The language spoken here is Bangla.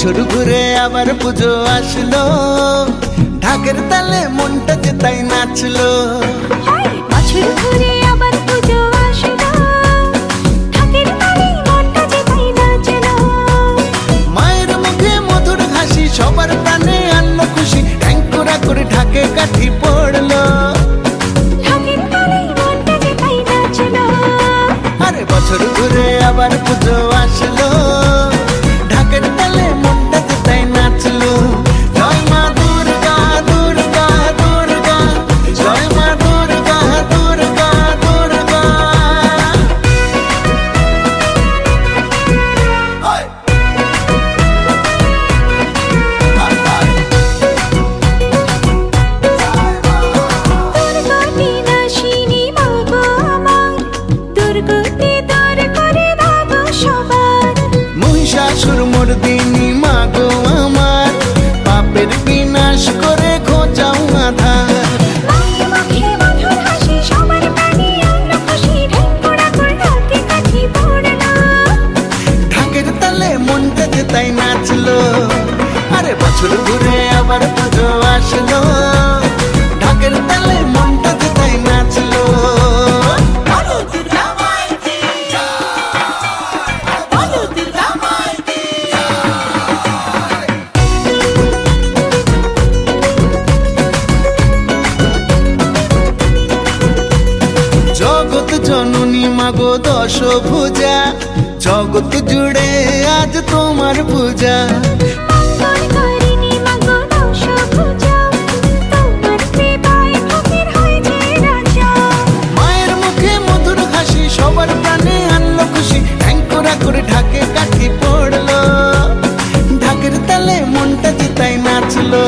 বছর ঘুরে আবার পুজো আসলো। ঢাকের তালে মনটা যে তাই নাচলো। বছর ঘুরে আবার পুজো আসলো। ঢাকের তালে মনটা যে তাই নাচলো। মায়ের মুখে মধুর হাসি সবার প্রাণে আনলো খুশি। ট্যাঙ্কুরা করে ঢাকে কাঠি পড়ল। আরে বছর ঘুরে আবার পুজো মহিষাসুর মর্দিনী মাগো আমার। পাপের বিনাশ করে খোঁজাও যে তাই নাচলো। আরে বছর ঘুরে আবার পুজো আসলো। জননী মাগো দশ ভুজা। জগৎ জুড়ে আজ তোমার পূজা। মায়ের মুখে মধুর হাসি সবার প্রাণে আনলো খুশি। করে ঢাকে কাঠি পড়ল। ঢাকের তালে মনটা যে তাই নাচলো।